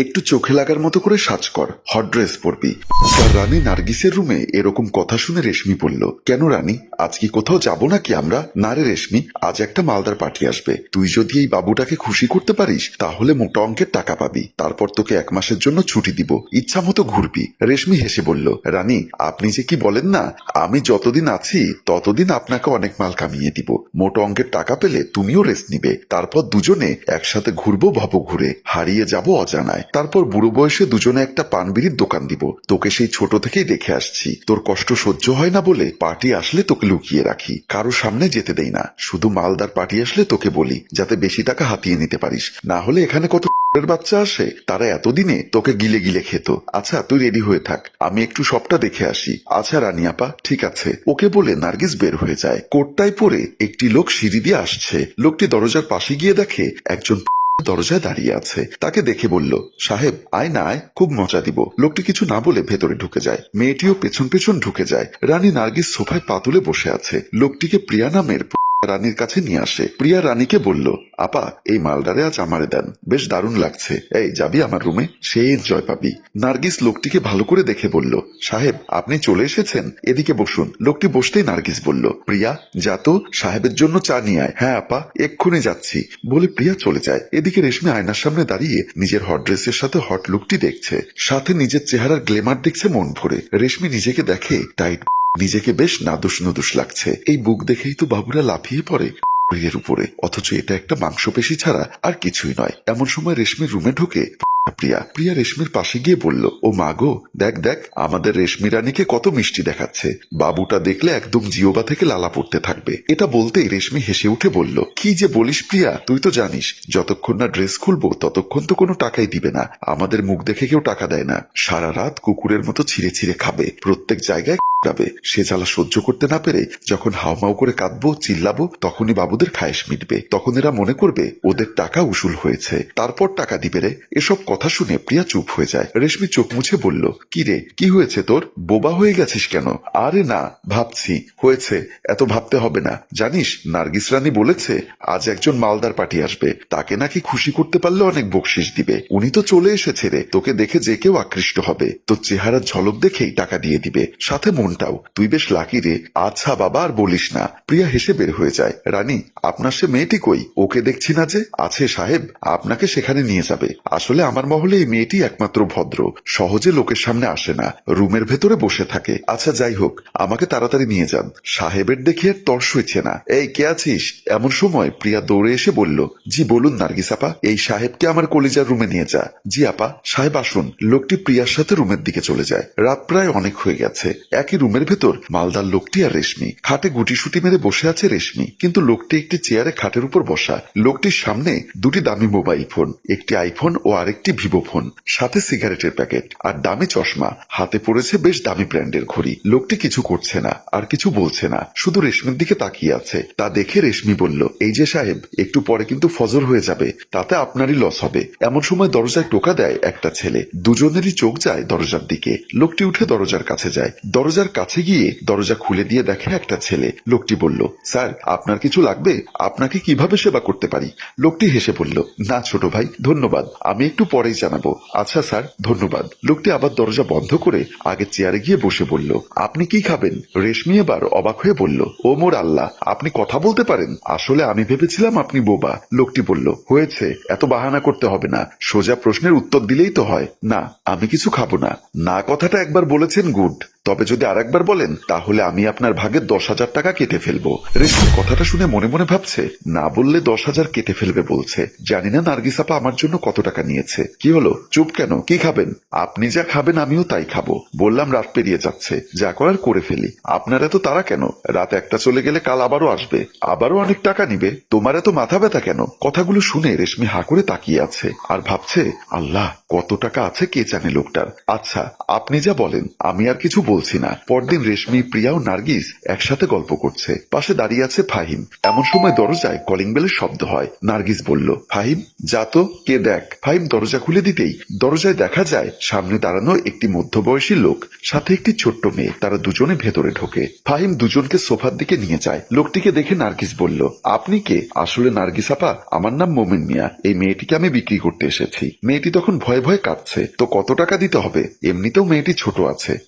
একটু চোখে লাগার মতো করে সাজ কর। হট ড্রেস পরবি। তার রানী নার্গিসের রুমে এরকম কথা শুনে রেশমি বলল, কেন রানী? আজ কি কোথাও যাব নাকি আমরা? না রে রেশমি, আজ একটা মালদার পার্টি আসবে। তুই যদি এই বাবুটাকে খুশি করতে পারিস, তাহলে মোটা অঙ্কের টাকা পাবি। তারপর তোকে এক মাসের জন্য ছুটি দিব। ইচ্ছা মতো ঘুরবি। রেশমি হেসে বলল, রানী, আপনি যে কি বলেন না, আমি যতদিন আছি, ততদিন আপনাকে অনেক মাল কামিয়ে দিব। মোটা অঙ্কের টাকা পেলে তুমিও রেস্ট নিবে। তারপর দুজনে একসাথে ঘুরবো, ভব ঘুরে। হারিয়ে যাব অজানায়। তারপর বুড়ো বয়সে দুজনে একটা পানবিড়ির দোকান দিব। তোকে সেই ছোট থেকেই দেখে আসছি। তোর কষ্ট সহ্য হয় না বলে পার্টি আসলে তোকে লুকিয়ে রাখি। কারও সামনে যেতে দেই না। শুধু মালদার পার্টি আসলে তোকে বলি, যাতে বেশি টাকা হাতিয়ে নিতে পারিস। না হলে এখানে কত বাচ্চা আসে? তারা এতদিনে তোকে গিলে গিলে খেত। আচ্ছা তুই রেডি হয়ে থাক। আমি একটু সবটা দেখে আসি। আচ্ছা রানী আপা, ঠিক আছে। ওকে বলে নার্গিস বের হয়ে যায়। কোটটাই পরে একটি লোক সিঁড়ি দিয়ে আসছে। লোকটি দরজার পাশে গিয়ে দেখে একজন দরজায় দাঁড়িয়ে আছে। তাকে দেখে বলল, সাহেব, আয় না, আয়, খুব মজা দিব। লোকটি কিছু না বলে ভেতরে ঢুকে যায়। মেয়েটিও পেছন পেছন ঢুকে যায়। রানী নার্গিস সোফায় পাতুলে বসে আছে। লোকটিকে প্রিয়া নামের রানীর কাছে নিয়ে আসে। প্রিয়া রানীকে বলল, আপা, এই মালডারে আজ আমারে দেন। বেশ দারুণ লাগছে। এই, যাবি আমার রুমে? সে এনজয় পাবি। নার্গিস লোকটিকে ভালো করে দেখে বলল, সাহেব, আপনি চলে এসেছেন? এদিকে বসুন। লোকটি বসতেই নার্গিস বলল, প্রিয়া, যা তো, সাহেবের জন্য চা নিয়ে আয়। হ্যাঁ আপা, এক্ষুনি যাচ্ছি। বলে প্রিয়া চলে যায়। এদিকে রেশমি আয়নার সামনে দাঁড়িয়ে নিজের হট ড্রেসের সাথে হট লুকটি দেখছে। সাথে নিজের চেহারার গ্লেমার দেখছে মন ভরে। রেশমি নিজেকে দেখে টাইট নিজেকে বেশ নাদুস নদুস লাগছে। এই বুক দেখেই তো বাবুরা লাফিয়ে পড়ে এর উপরে। অথচ এটা একটা মাংসপেশি ছাড়া আর কিছুই নয়। এমন সময় রেশমির রুমে ঢুকে প্রিয়া প্রিয়া রেশমির পাশে গিয়ে বলল, ও মা গো, দেখ দেখ, আমাদের রেশমি রানীকে কত মিষ্টি দেখাচ্ছে। বাবুটা দেখলে একদম জিওবা থেকে লালা পড়তে থাকবে। এটা বলতেই রেশমি হেসে উঠে বলল, কি যে বলিস প্রিয়া, তুই তো জানিস, যতক্ষণ না ড্রেস খুলবো, ততক্ষণ তো কোনো টাকাই দিবে না। আমাদের মুখ দেখে কেউ টাকা দেয় না। সারা রাত কুকুরের মতো ছিঁড়ে ছিঁড়ে খাবে। প্রত্যেক জায়গায় যাবে সে জ্বালা সহ্য করতে না পেরে যখন হাওমাও করে কাঁদবো, চিল্লাবো, তখনই বাবুদের খায়েশ মিটবে। তখন এরা মনে করবে, ওদের টাকা উসুল হয়েছে। তারপর টাকা দিবে রে। এসব কথা শুনে প্রিয়া চুপ হয়ে যায়। রেশমি চোখ মুছে বলল, কি রে, কি হয়েছে তোর? বোবা হয়ে গেছিস কেন? আরে না, ভাবছি। হয়েছে। এত ভাবতে হবে না। জানিস, নার্গিস রানী বলেছে, আজ একজন মালদার পার্টি আসবে। তাকে নাকি খুশি করতে পারলে অনেক বকশিস দিবে। উনি তো চলে এসেছে রে। তোকে দেখে যে কেউ আকৃষ্ট হবে। তোর চেহারার ঝলক দেখেই টাকা দিয়ে দিবে। সাথে মনটাও তুই বেশ লাকি রে। আচ্ছা বাবা, আর বলিস না। প্রিয়া হেসে বের হয়ে যায়। রানী, আপনার সে মেয়েটি কই? ওকে দেখছি না যে? আছে সাহেব, আপনাকে সেখানে নিয়ে যাবে। আসলে আমার মহলে এই মেয়েটি একমাত্র ভদ্র। সহজে লোকের সামনে আসে না। রুমের ভেতরে বসে থাকে। আচ্ছা যাই হোক, আমাকে তাড়াতাড়ি নিয়ে যান। সাহেবের দেখে আর তর্স হয়েছে না। এই, কে আছিস? এমন সময় প্রিয়া দৌড়ে এসে বলল, জি, বলুন নার্গিস আপা। এই সাহেবকে আমার কলিজার রুমে নিয়ে যা। জি, আপা। সাহেব, আসুন। লোকটি প্রিয়ার সাথে রুমের দিকে চলে যায়। রাত প্রায় অনেক হয়ে গেছে। একই রুমের ভেতর, মালদার লোকটি আর রেশমি। খাটে গুটিসুটি মেরে বসে আছে রেশমি। কিন্তু লোকটি একটি চেয়ারে খাটের উপর বসা। লোকটির সামনে দুটি দামি মোবাইল ফোন, একটি আইফোন ও আরেকটি ভিভো ফোন, সাথে সিগারেটের প্যাকেট আর দামি চশমা। হাতে পড়েছে বেশ দামি ব্র্যান্ডের ঘড়ি। লোকটি কিছু করছে না, আর কিছু বলছে না। শুধু রেশমির দিকে তাকিয়ে আছে। তা দেখে রেশমি বলল, এই যে সাহেব, একটু পরে কিন্তু ফজর হয়ে যাবে। তাতে আপনারই লস হবে। এমন সময় দরজায় টোকা দেয় একটা ছেলে। দুজনেরই চোখ যায় দরজার দিকে। লোকটি উঠে দরজার কাছে যায়। দরজার কাছে গিয়ে দরজা খুলে দিয়ে দেখে একটা ছেলে। লোকটি বলল, স্যার, আপনার কিছু লাগবে? আপনাকে কীভাবে সেবা করতে পারি? লোকটি হেসে বলল, না, ছোট ভাই, ধন্যবাদ। আমি একটু পরেই জানাব। আচ্ছা স্যার, ধন্যবাদ। লোকটি আবার দরজা বন্ধ করে আগে চেয়ারে গিয়ে বসে বলল, আপনি কি খাবেন? রেশমি এবার অবাক হয়ে বলল, ও মোর আল্লাহ, আপনি কথা বলতে পারেন? আসলে আমি ভেবেছিলাম আপনি বোবা। লোকটি বলল, হয়েছে, এত বাহানা করতে হবে না, সোজা প্রশ্নের উত্তর দিলেই তো হয়। না, আমি কিছু খাব না। না কথাটা একবার বলেছেন, গুড। তবে যদি আরেকবার বলেন, তাহলে আমি আপনার ভাগে দশ হাজার টাকা কেটে ফেলব। রেশমি কথাটা শুনে মনে মনে ভাবছে, না বললে দশ হাজার কেটে ফেলবে বলছে। জানি না নার্গিস আপা আমার জন্য কত টাকা নিয়েছে। কি হলো? চুপ কেন? কি খাবেন? আপনি যা খাবেন আমিও তাই খাব। বললাম রাত পেরিয়ে যাচ্ছে। যা করার করে ফেলি। আপনার এত তারা কেন? রাত একটা চলে গেলে কাল আবারও আসবে। আবারও অনেক টাকা নিবে। তোমার এত মাথা ব্যথা কেন? কথাগুলো শুনে রেশমি হা করে তাকিয়ে আছে আর ভাবছে, আল্লাহ, কত টাকা আছে কে জানে লোকটার। আচ্ছা আপনি যা বলেন, আমি আর কিছু বলছি না। পরদিন রেশমি, প্রিয়া ও নার্গিস একসাথে গল্প করছে। পাশে দাঁড়িয়ে আছে ফাহিম। এমন সময় দরজায় কলিং বেলের শব্দ হয়। নার্গিস বলল, ফাহিম, যা তো, কে দেখ? ফাহিম দরজা খুলে দিতেই দরজায় দেখা যায়, সামনে দাঁড়ানো একটি মধ্যবয়সী লোক, সাথে একটি ছোট্ট মেয়ে। তারা দুজনে ভেতরে ঢোকে। ফাহিম দুজনকে সোফার দিকে নিয়ে যায়। লোকটিকে দেখে নার্গিস বলল, আপনি কে? আসলে নার্গিস আপা, আমার নাম মোমেন মিয়া। এই মেয়েটিকে আমি বিক্রি করতে এসেছি। মেয়েটি তখন ভয়ে ভয়ে কাঁদছে। তো কত টাকা দিতে হবে? এমনিতেও মেয়েটি ছোট আছে।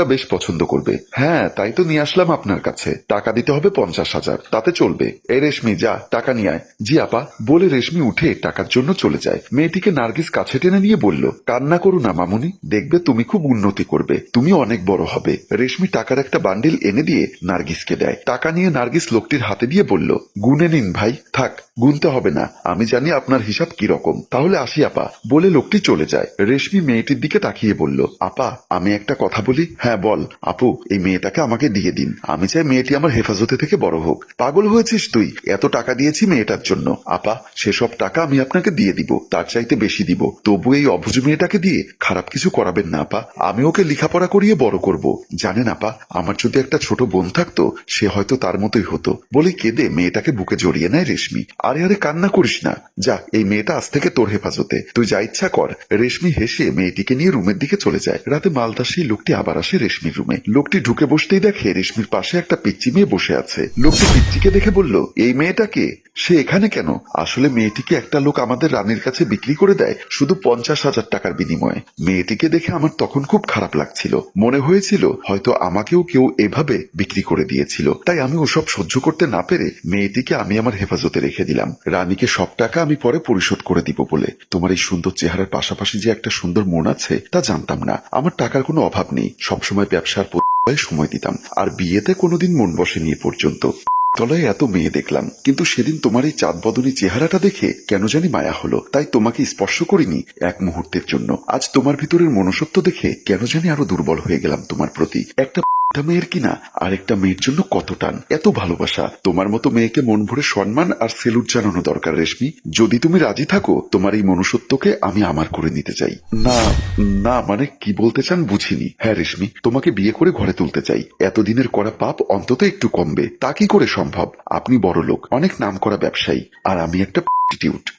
কাস্টমাররা বেশ পছন্দ করবে। হ্যাঁ তাই তো নিয়ে আসলাম আপনার কাছে। টাকা দিতে হবে পঞ্চাশ হাজার, তাতে চলবে। এই রেশমি, যা, টাকা নিয়ে আয়। জি, আপা, বলে রেশমি উঠে টাকার জন্য চলে যায়। মেয়েটিকে নার্গিস কাছে টেনে নিয়ে বলল, কান্না করো না, মামুনি। দেখবে তুমি খুব উন্নতি করবে। তুমি অনেক বড় হবে। রেশমি টাকার একটা বান্ডিল এনে দিয়ে নার্গিসকে দেয়। টাকা নিয়ে নার্গিস লোকটির হাতে দিয়ে বলল, গুনে নিন ভাই, থাক, গুনতে হবে না। আমি জানি আপনার হিসাব কি রকম। তাহলে আসি, আপা, বলে লোকটি চলে যায়। রেশমি মেয়েটির দিকে তাকিয়ে বলল, আপা, আমি একটা কথা বলি? হ্যাঁ বল। আপু, এই মেয়েটাকে আমাকে দিয়ে দিন। আমি চাই মেয়েটি আমার হেফাজতে থেকে বড় হোক। পাগল হয়েছিস তুই। এত টাকা দিয়েছি মেয়েটার জন্য। আপা, সেসব টাকা আমি আপনাকে দিয়ে দিব। তার চাইতে বেশি দিব। তবু এই অবুজ মেয়েটাকে দিয়ে খারাপ কিছু করাবেন না, আপা। আমি ওকে লেখাপড়া করিয়ে বড় করব। জানেন, আপা, আমার যদি একটা ছোট বোন থাকতো, সে হয়তো তার মতোই হতো। বলে, কেঁদে মেয়েটাকে বুকে জড়িয়ে নেয় রেশমি। আরে আরে, কান্না করিস না। যা, এই মেয়েটা আজ থেকে তোর হেফাজতে। তুই যা ইচ্ছা কর। রেশমি হেসে মেয়েটিকে নিয়ে রুমের দিকে চলে যায়। রাতে মালদা সেই লোকটি আবার আসে রেশমির রুমে লোকটি ঢুকে বসতেই দেখে রেশমির পাশে একটা পিচ্চি মেয়ে বসে আছে। লোকটি পিচ্চিকে দেখে বলল, এই মেয়েটাকে সে এখানে কেন? আসলে মেয়েটিকে একটা লোক আমাদের রানীর কাছে বিক্রি করে দেয় শুধু পঞ্চাশ হাজার টাকার বিনিময়ে। মেয়েটিকে দেখে আমার তখন খুব খারাপ লাগছিল। মনে হয়েছিল হয়তো আমাকেও কেউ এভাবে বিক্রি করে দিয়েছিল। তাই আমি ওসব সহ্য করতে না পেরে মেয়েটিকে আমি আমার হেফাজতে রেখে দিলাম। রানীকে সব টাকা আমি পরে পরিশোধ করে দিব বলে। তোমার এই সুন্দর চেহারার পাশাপাশি যে একটা সুন্দর মন আছে, তা জানতাম না। আমার টাকার কোনো অভাব নেই। সবসময় ব্যবসার সময় দিতাম। আর বিয়েতে কোনোদিন মন বসেনি পর্যন্ত। তলায় এত মেয়ে দেখলাম। কিন্তু সেদিন তোমার এই চাঁদ বদনী চেহারাটা দেখে কেন জানি মায়া হলো। তাই তোমাকে স্পর্শ করিনি এক মুহূর্তের জন্য। আজ তোমার ভিতরের মনসত্ব দেখে কেন জানি আরও দুর্বল হয়ে গেলাম তোমার প্রতি। একটা একটা মেয়ের কিনা আরেকটা মেয়ের জন্য কত টান। এত ভালোবাসা। তোমার মতো মেয়েকে মন ভরে সম্মান আর সেলুট জানানো দরকার, রেশমি। যদি তুমি রাজি থাকো, তোমার এই মনুষ্যত্বকে আমি আমার করে নিতে চাই। না না মানে কি বলতে চান বুঝিনি। হ্যাঁ রেশমি, তোমাকে বিয়ে করে ঘরে তুলতে চাই। এতদিনের করা পাপ অন্তত একটু কমবে। তা কি করে সম্ভব? আপনি বড় লোক, অনেক নাম করা ব্যবসায়ী। আর আমি একটা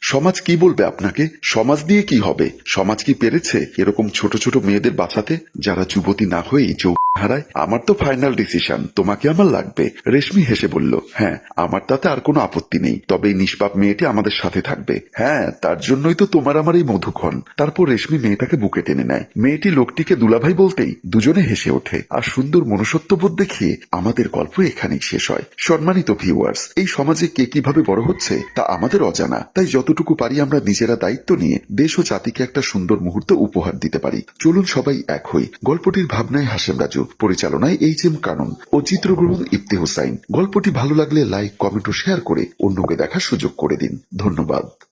সমাজ কি বলবে আপনাকে? সমাজ দিয়ে কি হবে? সমাজ কি পেরেছে এরকম ছোট ছোট মেয়েদের বাঁচাতে? যারা যুবতী না হয়েই যৌ হারায় আমার তো ফাইনাল ডিসিশন তোমাকে আমার লাগবে। রেশমি হেসে বলল হ্যাঁ আমার তাতে আর কোনো আপত্তি নেই, তবে এই নিষ্পাপ মেয়েটি আমাদের সাথে থাকবে। হ্যাঁ তার জন্যই তো তোমার আমার এই মধুক্ষণ। তারপর রেশমি মেয়েটাকে বুকে টেনে নেয়। মেয়েটি লোকটিকে দুলাভাই বলতেই দুজনে হেসে ওঠে। আর সুন্দর মনুষ্যত্ববোধ দেখিয়ে আমাদের গল্প এখানেই শেষ হয়। সম্মানিত ভিউয়ার্স এই সমাজে কে কীভাবে বড় হচ্ছে, তা আমাদের অজানা। তাই যতটুকু পারি আমরা নিজেরা দায়িত্ব নিয়ে দেশ ও জাতিকে একটা সুন্দর মুহূর্ত উপহার দিতে পারি। চলুন সবাই এক হই। গল্পটির ভাবনায় হাসেম রাজু। পরিচালনায় এইচ এম কানন ও চিত্রগ্রহণ ইফতি হোসাইন। গল্পটি ভালো লাগলে লাইক, কমেন্ট ও শেয়ার করে অন্যকে দেখার সুযোগ করে দিন। ধন্যবাদ।